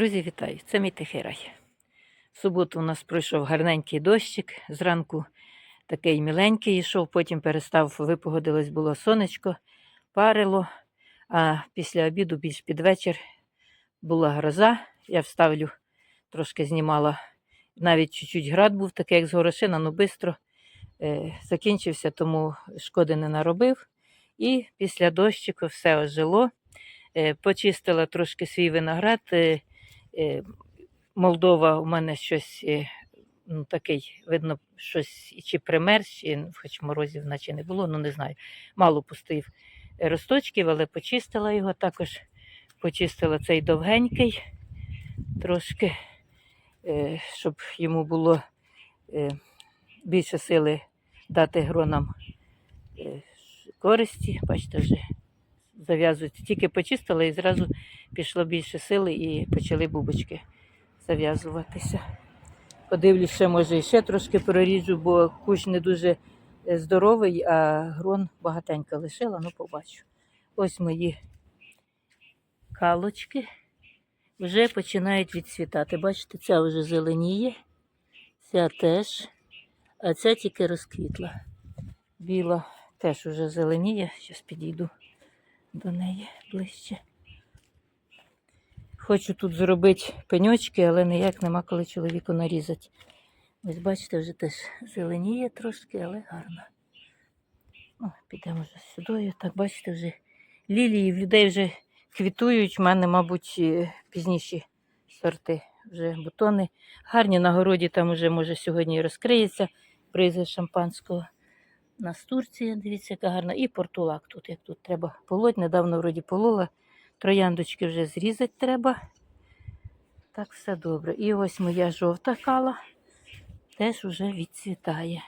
Друзі, вітаю! Це мій тихий рай. В суботу у нас пройшов гарненький дощик. Зранку такий міленький йшов, потім перестав, випогодилось було сонечко, парило. А після обіду, більш під вечір, була гроза. Я вставлю, трошки знімала. Навіть чуть-чуть град був, такий, як з горошина, ну швидко е, закінчився, тому шкоди не наробив. І після дощику все ожило. Е, почистила трошки свій виноград. Е, Молдова у мене щось е, ну, такий, видно, щось чи примерз, чи, хоч морозів наче не було, ну не знаю. Мало пустив е, росточків, але почистила його. Також почистила цей довгенький трошки, е, щоб йому було е, більше сили дати гронам е, користі. Бачите, вже зав'язується. Тільки почистила і зразу пішло більше сили і почали бубочки зав'язуватися. Подивлюсь, ще може ще трошки проріжу, бо кущ не дуже е, здоровий, а грон багатенько лишила, ну побачу. Ось мої калочки вже починають відцвітати. Бачите, ця вже зеленіє, ця теж, а ця тільки розквітла. Біла теж вже зеленіє. Зараз підійду до неї ближче. Хочу тут зробити пеньочки, але ніяк нема коли чоловіку нарізати. Ось бачите, вже теж зеленіє трошки, але гарно. О, підемо вже сюди. Так, бачите, вже лілії в людей вже квітують. У мене, мабуть, е, пізніші сорти, вже бутони. Гарні на городі там вже може сьогодні і розкриється бризи шампанського. У нас Турція, дивіться, яка гарна. І портулак тут, як тут треба полоть. Недавно вроді полола. Трояндочки вже зрізати треба. Так, все добре. І ось моя жовта кала теж вже відцвітає.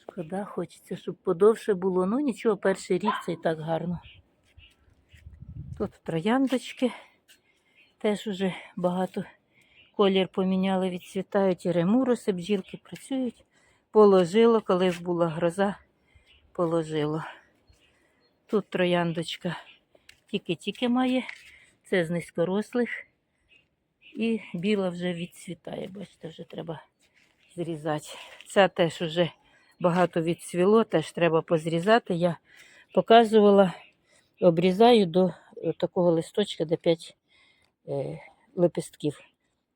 Шкода, хочеться, щоб подовше було. Ну нічого, перший рік це і так гарно. Тут трояндочки теж вже багато колір поміняли, відцвітають і ремуроси, бджілки працюють. Положило, коли була гроза, положило. Тут трояндочка тільки-тільки має, це з низькорослих. І біла вже відцвітає. Бачите, вже треба зрізати. Ця теж вже багато відцвіло, теж треба позрізати. Я показувала, обрізаю до такого листочка, де 5 е, лепестків.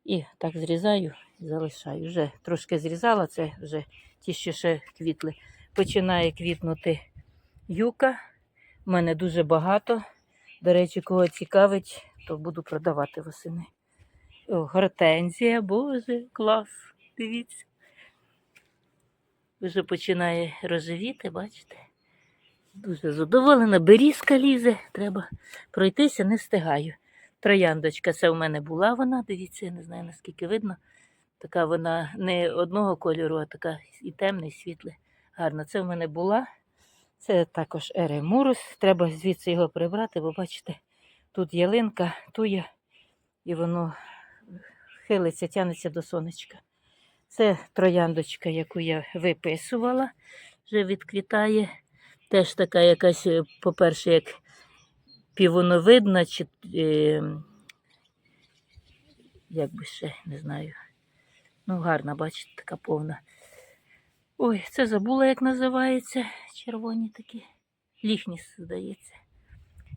І так зрізаю залишаю. Вже трошки зрізала, це вже ті, що ще квітли. Починає квітнути юка. У мене дуже багато. До речі, кого цікавить, то буду продавати восени. О, гортензія, боже, клас. Дивіться. Вже починає рожевіти, бачите? Дуже задоволена. Берізка лізе, треба пройтися, не встигаю. Трояндочка, це в мене була вона, дивіться, я не знаю наскільки видно. Така вона не одного кольору, а така і темна, і світла. Гарна. Це в мене була. Це також еремурус. Треба звідси його прибрати, бо бачите, тут ялинка, туя, і воно хилиться, тянеться до сонечка. Це трояндочка, яку я виписувала, вже відквітає. Теж така якась, е, по-перше, як півоновидна, чи е, як би ще, не знаю. Ну, гарна, бачите, така повна. Ой, це забула, як називається. Червоні такі. Ліхніс, здається.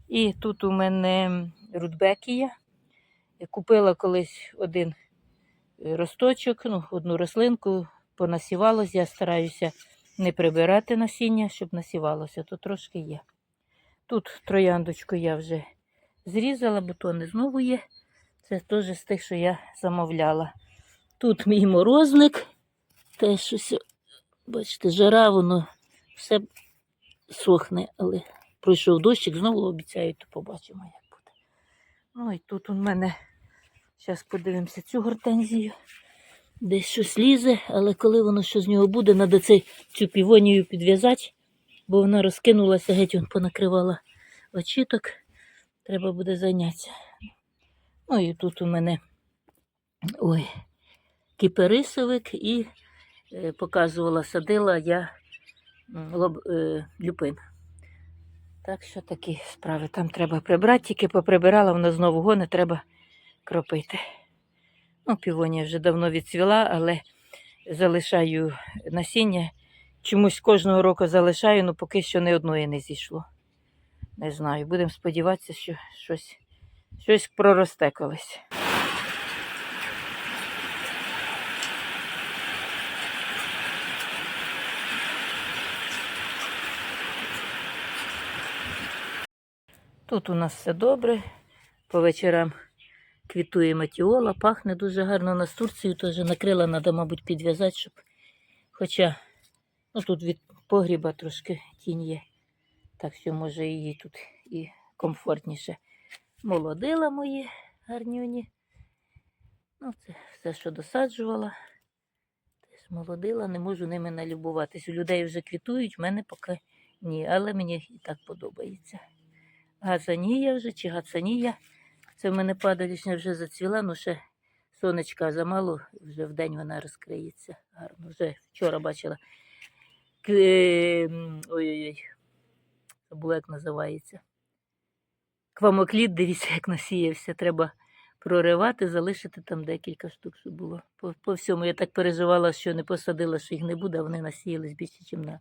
І тут у мене рудбекія. Я Купила колись один росточок, ну, одну рослинку, понасівалось. Я стараюся не прибирати насіння, щоб насівалося, то трошки є. Тут трояндочку я вже зрізала, бутони знову є. Це теж з тих, що я замовляла. Тут мій морозник. Теж щось, бачите, жара, воно все сохне, але пройшов дощик, знову обіцяють, то побачимо, як буде. Ну і тут у мене, зараз подивимося цю гортензію. Десь щось лізе, але коли воно що з нього буде, треба цю півонію підв'язати, бо вона розкинулася, геть вон понакривала очіток. Треба буде зайнятися. Ну і тут у мене ой, кіперисовик і е, показувала, садила я лоб, е, люпин. Так що такі справи. Там треба прибрати, тільки поприбирала, воно знову гоне, треба кропити. Ну, півонія вже давно відцвіла, але залишаю насіння. Чомусь кожного року залишаю, але поки що ні одної не зійшло. Не знаю. Будемо сподіватися, що щось, щось проросте колись. Тут у нас все добре. По вечорам квітує матіола, пахне дуже гарно. На Турцію теж накрила, треба, мабуть, підв'язати, щоб. Хоча ну, тут від погріба трошки тінь є. Так що може її тут і комфортніше. Молодила мої гарнюні. Ну, це все, що досаджувала. Теж молодила, не можу ними налюбуватись. У людей вже квітують, в мене поки ні, але мені і так подобається. Газанія вже чи гацанія. Це в мене падалішня вже зацвіла, ну ще сонечка замало, вже в день вона розкриється. Гарно. Вже вчора бачила. Е, Ой-ой-ой. Забула, як називається. Квамокліт, дивіться, як насіявся. Треба проривати, залишити там декілька штук, щоб було. По, по всьому я так переживала, що не посадила, що їх не буде, а вони насіялись більше, ніж на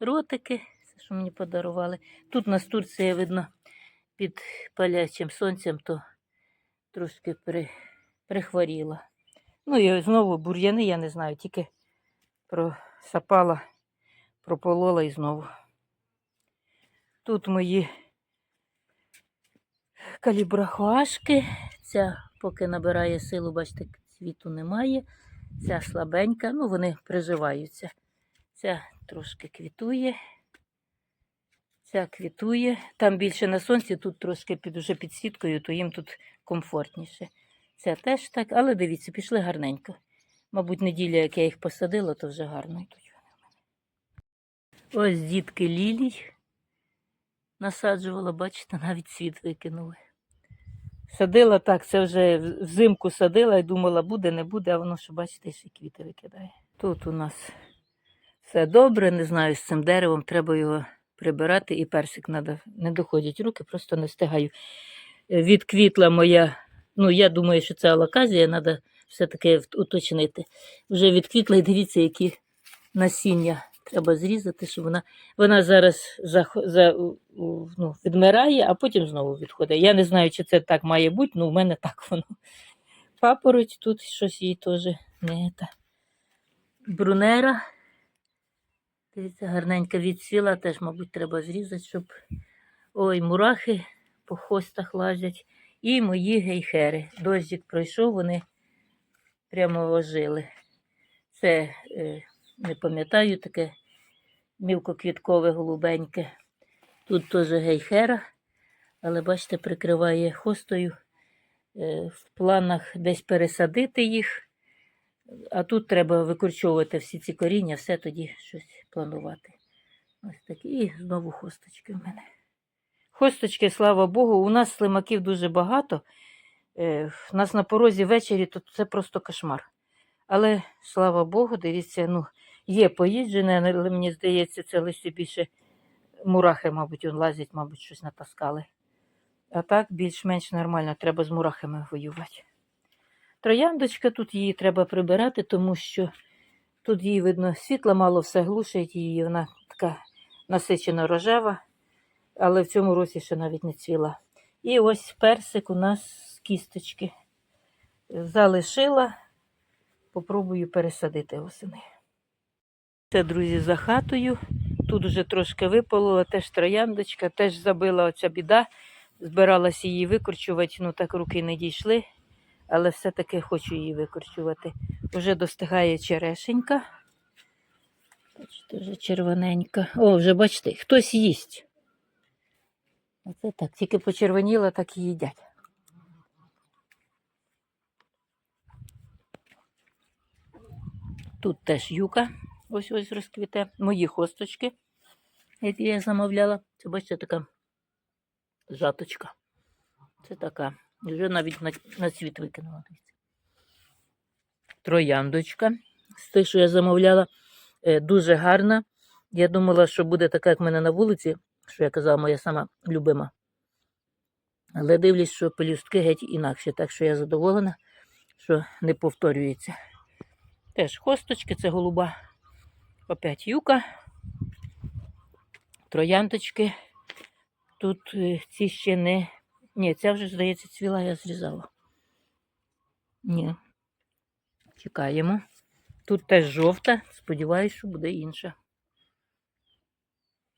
ротики. Це, що мені подарували. Тут у нас Турція, видно, під палячим сонцем, то трошки при, прихворіла. Ну і знову бур'яни, я не знаю, тільки просапала, прополола і знову. Тут мої калібрахуашки. Ця поки набирає силу, бачите, цвіту немає. Ця слабенька, ну вони приживаються. Ця трошки квітує. Ця квітує. Там більше на сонці, тут трошки під уже під сіткою, то їм тут комфортніше. Ця теж так, але дивіться, пішли гарненько. Мабуть, неділя, як я їх посадила, то вже гарно йдуть вони в мене. Ось дітки лілій насаджувала, бачите, навіть світ викинули. Садила так, це вже взимку садила і думала, буде, не буде, а воно, що бачите, ще квіти викидає. Тут у нас все добре, не знаю, з цим деревом треба його прибирати, і персик треба, не доходять руки, просто не встигаю. Е, Відквітла моя, ну я думаю, що це алаказія, треба все-таки уточнити. Вже відквітла і дивіться, які насіння треба зрізати, щоб вона, вона зараз за, у- ну, відмирає, а потім знову відходить. Я не знаю, чи це так має бути, ну в мене так воно. Папороть тут щось їй теж не та. Брунера. Дивіться, гарненька відсіла, теж, мабуть, треба зрізати, щоб. Ой, мурахи по хостах лазять. І мої гейхери. Дощик пройшов, вони прямо ожили. Це, е, не пам'ятаю, таке мілкоквіткове голубеньке. Тут теж гейхера, але бачите, прикриває хостою. Е, в планах десь пересадити їх. А тут треба викорчовувати всі ці коріння, все тоді щось планувати. Ось такі. І знову хосточки в мене. Хосточки, слава Богу, у нас слимаків дуже багато. Е, в нас на порозі ввечері то це просто кошмар. Але слава Богу, дивіться, ну, є поїджене, але мені здається, це лише більше мурахи, мабуть, он лазять, мабуть, щось натаскали. А так більш-менш нормально, треба з мурахами воювати. Трояндочка тут її треба прибирати, тому що тут її видно світла мало все глушить її, вона така насичено рожева, але в цьому році ще навіть не цвіла. І ось персик у нас з кісточки. Залишила, попробую пересадити восени. Це, друзі, за хатою. Тут вже трошки випалила, теж трояндочка, теж забила оця біда. Збиралася її викорчувати, ну так руки не дійшли, але все-таки хочу її викорчувати. Вже достигає черешенька. Бачите, вже червоненька. О, вже бачите, хтось їсть. Оце так, тільки почервоніла, так і їдять. Тут теж юка, ось ось розквіте. Мої хосточки, які я замовляла. Це бачите, така жаточка. Це така. Вже навіть на, на цвіт викинула. Трояндочка. З тих, що я замовляла, е, дуже гарна. Я думала, що буде така, як в мене на вулиці, що я казала, моя сама любима. Але дивлюсь, що пелюстки геть інакше, так що я задоволена, що не повторюється. Теж хосточки, це голуба. Опять юка. Троянточки. Тут е, ці ще не. Ні, ця вже, здається, цвіла, я зрізала. Ні. Чекаємо. Тут теж жовта. Сподіваюсь, що буде інша.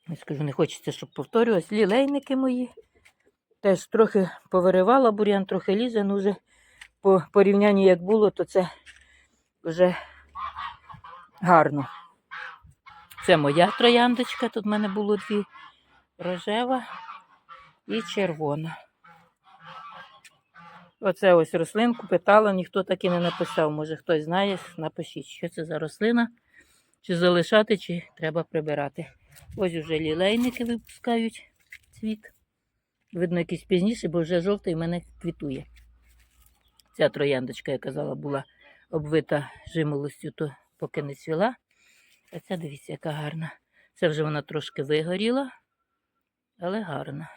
Я скажу, не хочеться, щоб повторювалось. Лілейники мої. Теж трохи повиривала бур'ян, трохи лізе, ну вже по порівнянні як було, то це вже гарно. Це моя трояндочка. Тут в мене було дві рожева і червона. Оце ось рослинку питала, ніхто так і не написав. Може хтось знає, напишіть, що це за рослина, чи залишати, чи треба прибирати. Ось уже лілейники випускають цвіт. Видно, якийсь пізніше, бо вже жовтий мене квітує. Ця трояндочка, я казала, була обвита жимолостю, то поки не цвіла. А ця, дивіться, яка гарна. Це вже вона трошки вигоріла, але гарна.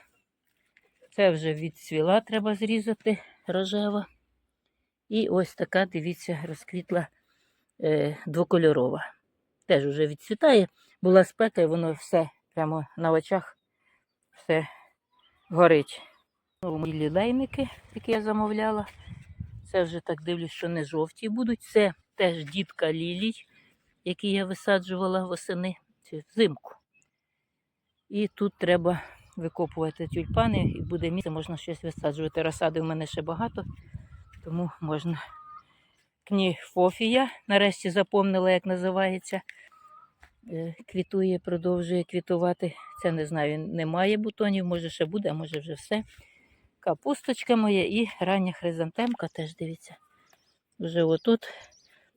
Це вже відцвіла, треба зрізати рожева. І ось така, дивіться, розквітла е, двокольорова. Теж вже відцвітає. Була спека, і воно все прямо на очах все горить. Ну, мої лілейники, які я замовляла. Це вже так дивлюсь, що не жовті будуть. Це теж дітка лілій, які я висаджувала восени взимку. І тут треба викопувати тюльпани, і буде місце, можна щось висаджувати. Розсади в мене ще багато, тому можна. Кніфофія, нарешті запомнила, як називається. Е, Квітує, продовжує квітувати. Це не знаю, немає бутонів, може ще буде, а може вже все. Капусточка моя і рання хризантемка теж дивіться. Вже отут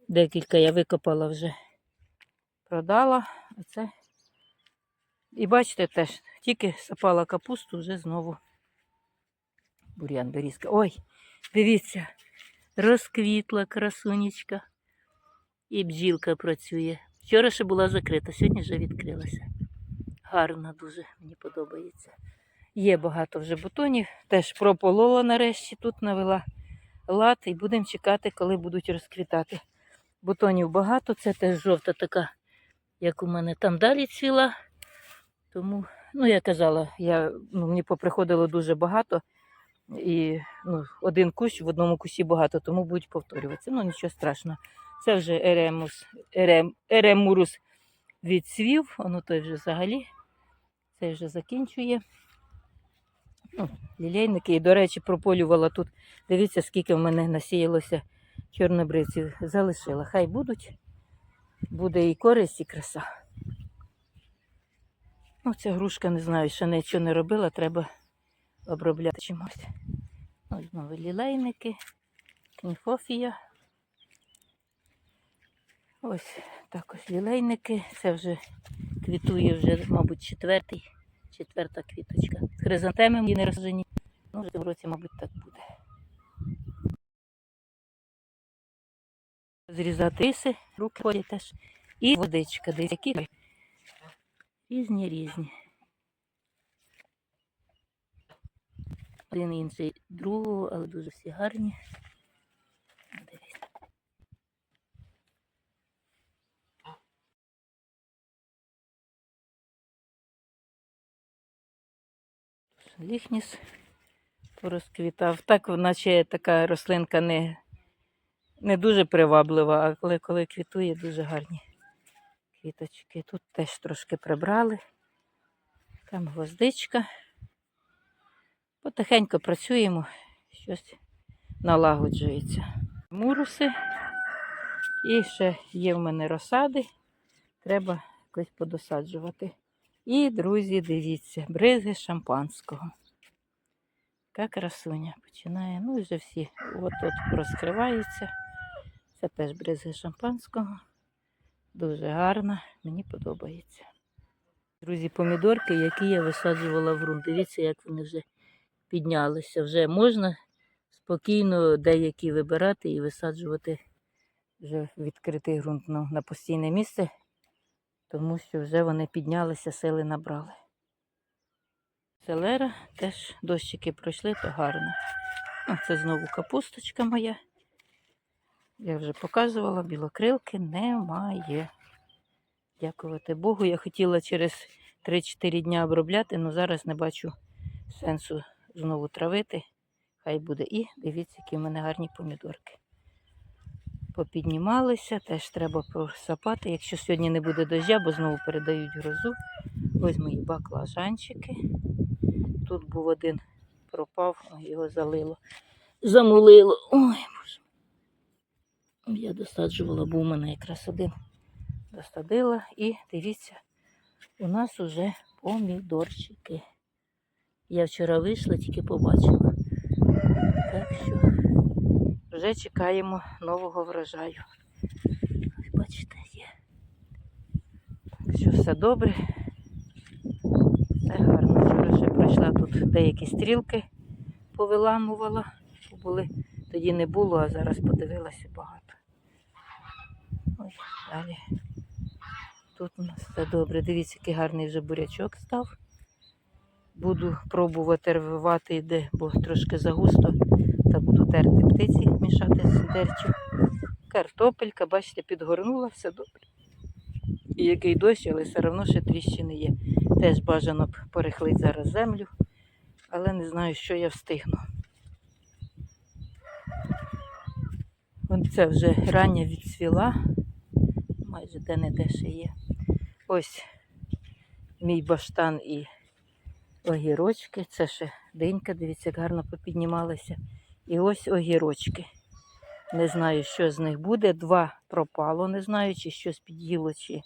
декілька я викопала вже продала. Оце. І бачите теж, тільки сапала капусту, вже знову бур'ян берізка. Ой, дивіться, розквітла красунечка. І бджілка працює. Вчора ще була закрита, сьогодні вже відкрилася. Гарно дуже, мені подобається. Є багато вже бутонів. Теж прополола нарешті, тут навела лад і будемо чекати, коли будуть розквітати. Бутонів багато, це теж жовта така, як у мене там далі ціла. Тому, ну я казала, я, ну, мені поприходило дуже багато. І ну, один кущ в одному кущі багато, тому будуть повторюватися. Ну, нічого страшного. Це вже еремус, ерем, еремурус відцвів, воно той вже взагалі. Це вже закінчує. Ну, лілейники. І, до речі, прополювала тут. Дивіться, скільки в мене насіялося чорнобривців. Залишила. Хай будуть. Буде і користь, і краса. Ну, ця грушка, не знаю, ще нічого не робила, треба обробляти чимось. Ось знову лілейники, кніфофія. Ось також лілейники. Це вже квітує вже, мабуть, четвертий, четверта квіточка. Хризантеми мені не розжені. Ну, вже в році, мабуть, так буде. Зрізати риси, руки ходять теж. І водичка, десь які різні різні. Один інший другого, але дуже всі гарні. Ліхніс порозквітав. Так, наче така рослинка не, не дуже приваблива, а коли квітує, дуже гарні квіточки. Тут теж трошки прибрали. Там гвоздичка. Потихеньку працюємо, щось налагоджується. Муруси. І ще є в мене розсади. Треба якось подосаджувати. І, друзі, дивіться, бризги шампанського. Яка красуня починає. Ну вже всі от-от розкриваються. Це теж бризги шампанського. Дуже гарна, мені подобається. Друзі, помідорки, які я висаджувала в ґрунт. Дивіться, як вони вже піднялися. Вже можна спокійно деякі вибирати і висаджувати вже відкритий ґрунт ну, на постійне місце, тому що вже вони піднялися, сили набрали. Селера теж дощики пройшли, то гарно. Це знову капусточка моя. Я вже показувала, білокрилки немає. Дякувати Богу. Я хотіла через 3-4 дня обробляти, але зараз не бачу сенсу знову травити. Хай буде. І дивіться, які в мене гарні помідорки. Попіднімалися, теж треба просапати. Якщо сьогодні не буде дождя, бо знову передають грозу. Ось мої баклажанчики. Тут був один пропав, його залило. Замулило. Ой, боже. Я досаджувала, був у мене якраз один. Досадила і дивіться, у нас уже помідорчики. Я вчора вийшла, тільки побачила. Так що вже чекаємо нового врожаю. Ось бачите, є. Так що все добре. Все гарно. Вчора ще пройшла тут деякі стрілки, повиламувала. бо Були. Тоді не було, а зараз подивилася багато. Ось далі. Тут у нас все добре. Дивіться, який гарний вже бурячок став. Буду пробувати рвати де, бо трошки загусто. Та буду терти птиці, мішати з дерчю. Картопелька, бачите, підгорнула, все добре. І який дощ, але все одно ще тріщини є. Теж бажано б порихлити зараз землю, але не знаю, що я встигну. Вон це вже рання відцвіла, майже де-не-де ще є. Ось мій баштан і огірочки. Це ще динька, дивіться, як гарно попіднімалася. І ось огірочки. Не знаю, що з них буде. Два пропало, не знаю, чи щось під'їло, чи.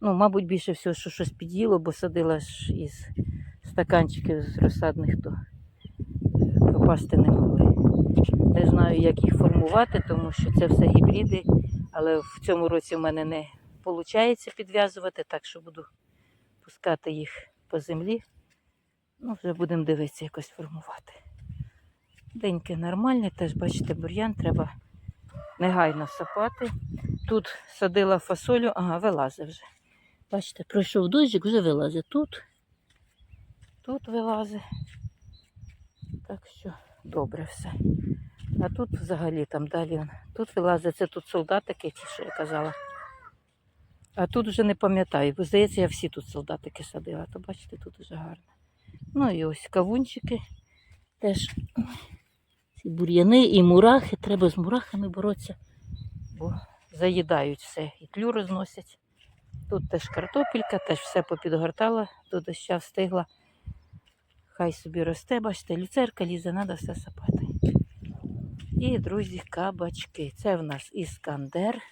Ну, мабуть, більше всього, що щось під'їло, бо садила ж із стаканчиків з розсадних, то е, пропасти не могли. Не знаю, як їх формувати, тому що це все гібриди, але в цьому році в мене не виходить підв'язувати, так що буду пускати їх по землі. Ну, вже будемо дивитися, якось формувати. Деньки нормальні, теж бачите, бур'ян треба негайно сапати. Тут садила фасолю, ага, вилазить вже. Бачите, пройшов дощик, вже вилазить тут. Тут вилазить. Так що добре все. А тут взагалі там далі. Тут вилазить, це тут солдатики, ті, що я казала. А тут вже не пам'ятаю, бо здається, я всі тут солдатики садила, то бачите, тут вже гарно. Ну і ось кавунчики теж. Ці бур'яни і мурахи. Треба з мурахами боротися, бо заїдають все. І тлю розносять. Тут теж картопелька, теж все попідгортала, до доща встигла. Хай собі росте, бачите, люцерка лізе, треба все сапати. І, друзі, кабачки. Це в нас іскандер.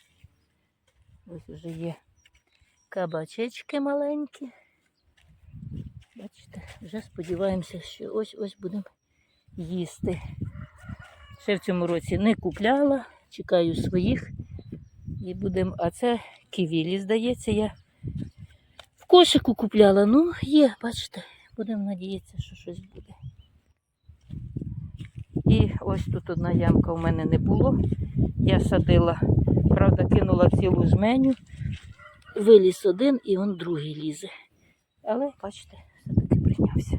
Ось вже є кабачечки маленькі. Бачите, вже сподіваємося, що ось-ось будемо їсти. Ще в цьому році не купляла, чекаю своїх. І будемо. А це ківілі, здається, я в кошику купляла. Ну, є, бачите, будемо надіятися, що щось буде. І ось тут одна ямка у мене не було. Я садила, правда, кинула цілу жменю, виліз один і он другий лізе. Але, бачите, все-таки прийнявся.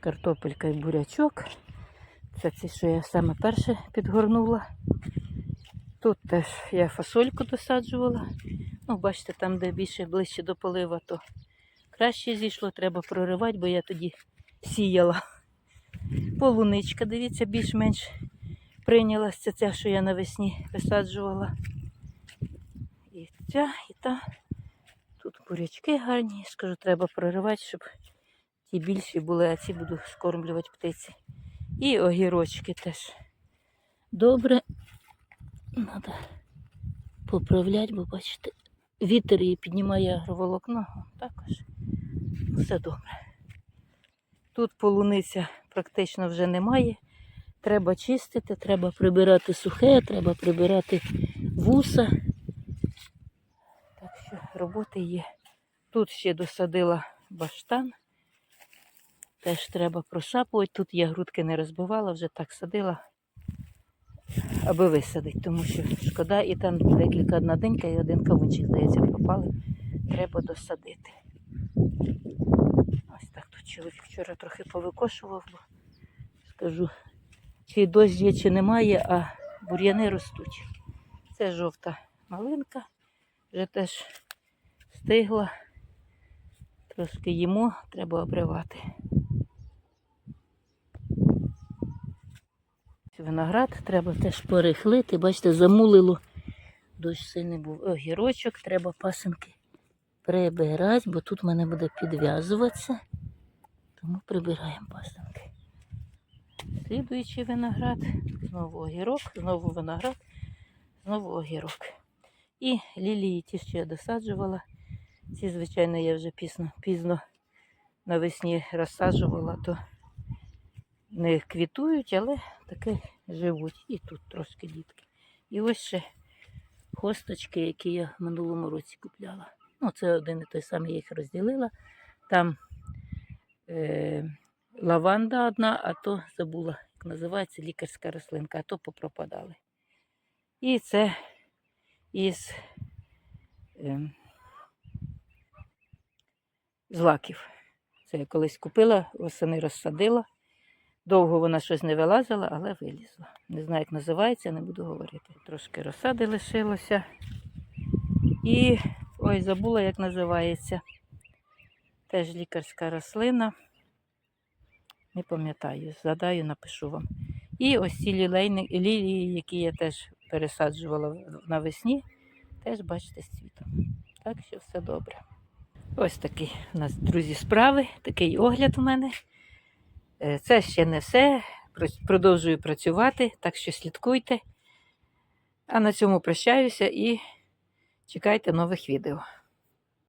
Картопелька і бурячок. Це ці, що я саме перше підгорнула. Тут теж я фасольку досаджувала. Ну, бачите, там, де більше ближче до полива, то краще зійшло, треба проривати, бо я тоді сіяла. Полуничка, дивіться, більш-менш прийнялася ця, що я навесні висаджувала. І ця, і та. Тут бурячки гарні. Скажу, треба проривати, щоб ті більші були, а ці буду скормлювати птиці. І огірочки теж. Добре. Треба поправляти, бо бачите, вітер її піднімає агроволокно. Також все добре. Тут полуниця практично вже немає. Треба чистити, треба прибирати сухе, треба прибирати вуса. Так що роботи є. Тут ще досадила баштан. Теж треба просапувати. Тут я грудки не розбивала, вже так садила, аби висадити, тому що шкода, і там декілька одна денька і один кавунчик, здається, пропали. Треба досадити. Чоловік вчора трохи повикошував, бо скажу, чи дощ є, чи немає, а бур'яни ростуть. Це жовта малинка, вже теж стигла. Трошки їмо, треба обривати. Виноград треба теж порихлити. Бачите, замулило. Дощ сильний був. Огірочок, треба пасинки прибирати, бо тут в мене буде підв'язуватися. Тому прибираємо пасинки. Слідуючий виноград, знову огірок, знову виноград, знову огірок. І лілії ті, що я досаджувала. Ці, звичайно, я вже пізно, пізно навесні розсаджувала, то не квітують, але таки живуть. І тут трошки дітки. І ось ще хосточки, які я в минулому році купляла. Ну, це один і той самий, я їх розділила. Там е, лаванда одна, а то забула, як називається лікарська рослинка, а то попропадали. І це із е, злаків. Це я колись купила, восени розсадила. Довго вона щось не вилазила, але вилізла. Не знаю, як називається, не буду говорити. Трошки розсади лишилося. І ой, забула, як називається. Теж лікарська рослина. Не пам'ятаю, згадаю, напишу вам. І ось ці лілейні, лілії, які я теж пересаджувала навесні, теж бачите з цвітом. Так що все добре. Ось такі у нас, друзі, справи, такий огляд у мене. Е, Це ще не все. Продовжую працювати, так що слідкуйте. А на цьому прощаюся і чекайте нових відео.